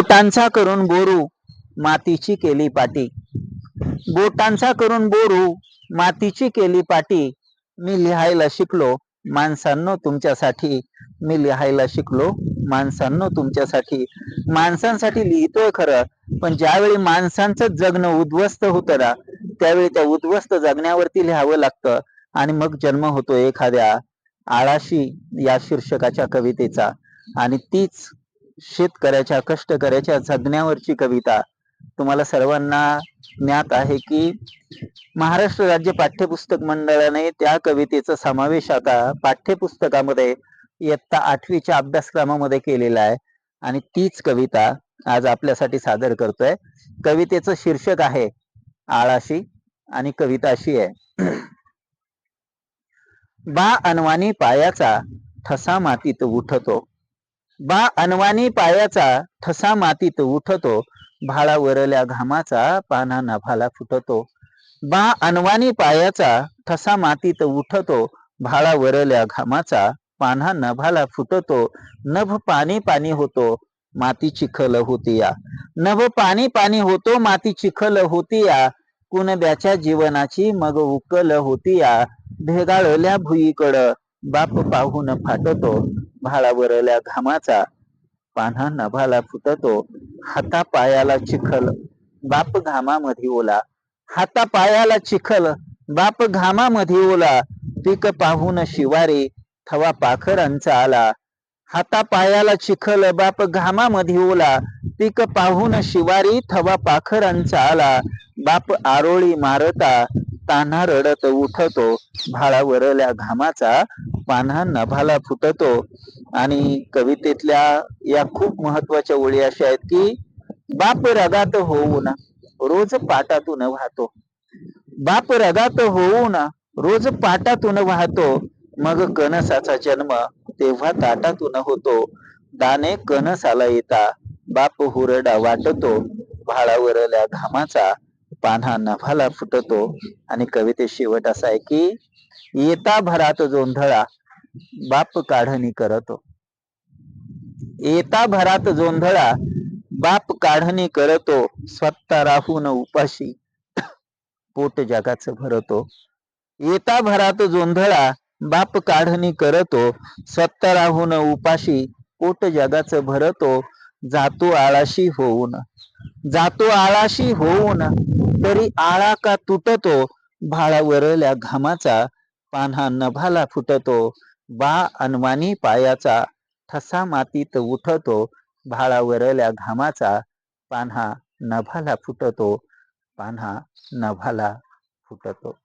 बोटांचा करून बोरू मातीची केली पाटी. बोटांचा करून बोरू मातीची केली पाटी. मी लिहायला शिकलो माणसांनो तुमच्यासाठी. मी लिहायला शिकलो माणसांनो तुमच्यासाठी. माणसांसाठी लिहितोय खरं पण ज्यावेळी माणसांचं जगणं उद्ध्वस्त होतं ना त्यावेळी त्या उद्ध्वस्त जगण्यावरती लिहावं लागतं. आणि मग जन्म होतो एखाद्या आळाशी या शीर्षकाच्या कवितेचा. आणि तीच शेतकऱ्याच्या कष्टकऱ्याच्या जगण्यावरची कविता तुम्हाला सर्वांना ज्ञात आहे की महाराष्ट्र राज्य पाठ्यपुस्तक मंडळाने त्या कवितेचा समावेश आता पाठ्यपुस्तकामध्ये इयत्ता आठवीच्या अभ्यासक्रमामध्ये केलेला आहे. आणि तीच कविता आज आपल्यासाठी सादर करतोय. कवितेचं शीर्षक आहे आळाशी आणि कविता अशी आहे. बा अनवानी पायाचा ठसा मातीत उठतो. बा अनवानी पायाचा ठसा मातीत उठतो भाळावरल्या घामाचा पाना नभाला फुटतो. बा अनवानी पायाचा ठसा मातीत उठतो भाळावरल्या घामाचा पान्हा नभाला फुटतो. नभ पाणी पाणी होतो माती चिखल होतीया. नभ पाणी पाणी होतो माती चिखल होतीया. कुणब्याच्या जीवनाची मग उकल होतीया. भेगाळल्या भुईकडं बाप पाहून फाटतो भाळावरल्या घामाचा पान्हा नभाला फुटतो हाता पायाला चिखल बाप घामामध्ये ओला. हाता पायाला चिखल बाप घामामध्ये ओला. पीक पाहून शिवारे थवा पाखरांचा आला. हाता पायाला चिखल बाप घामामध्ये ओला. पीक पाहून शिवारी थवा पाखरांचा आला. बाप आरोळी मारता तान्हा रडत उठतो भाळावरल्या घामाचा पान्हा नभाला फुटतो. आणि कवितेतल्या या खूप महत्त्वाच्या ओळी अशा आहेत की बाप रगात होऊन रोज पाटातून वाहतो. बाप रगात होऊन रोज पाटातून वाहतो. मग कणसाचा जन्म तेव्हा ताटातून होतो. दाने कणसाला येता बाप हुरडा वाटतो. भाळावरल्या घामाचा पान हा नभाला फुटतो. आणि कविते शेवट असा आहे की येता भरात जोंधळा बाप काढणी करतो. येता भरात जोंधळा बाप काढणी करतो. स्वतः राहून उपाशी पोट जगाचं भरतो. येता भरात जोंधळा बाप काढणी करतो. स्वतः राहून उपाशी पोट जगाचं भरतो. जातो आळाशी होऊन जातो आळाशी होऊन तरी आळा का तुटतो? भाळावरल्या घामाचा पान्हा नभाला फुटतो. बा अनवानी पायाचा ठसा मातीत उठतो. भाळावरल्या घामाचा पान्हा नभाला फुटतो. पान्हा नभाला फुटतो.